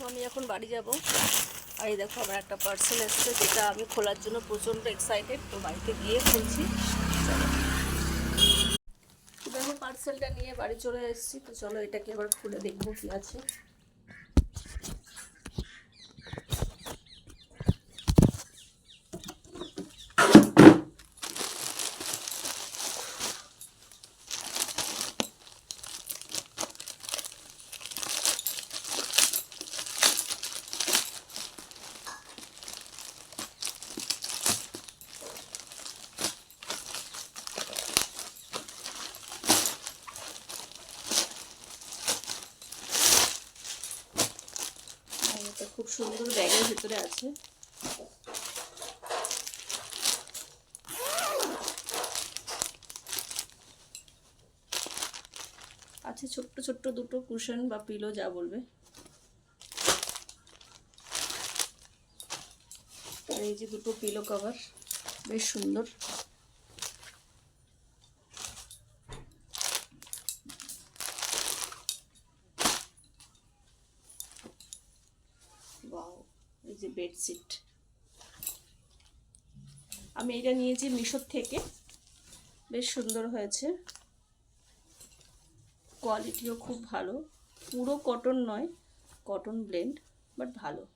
তো আমি এখন বাড়ি যাব। আর এই দেখো, আমার একটা পার্সেল এসছে, যেটা আমি খোলার জন্য প্রচণ্ড এক্সাইটেড তো বাড়িতে গিয়ে খুলছি। দেখো পার্সেলটা নিয়ে বাড়ি চলে এসেছি, তো চলো এটাকে আবার খুলে দেখব কি আছে। এটা খুব সুন্দর ব্যাগের ভিতরে আছে। আছে ছোট্ট ছোট্ট দুটো কুশন বা পিলো, যা বলবে। এই যে দুটো পিলো কভার, বেশ সুন্দর। ওয়াও, এই যে বেডশিট। আমি এটা নিয়েছি মিশোর থেকে। বেশ সুন্দর হয়েছে। কোয়ালিটিও খুব ভালো। পুরো কটন নয় কটন ব্লেন্ড বাট ভালো।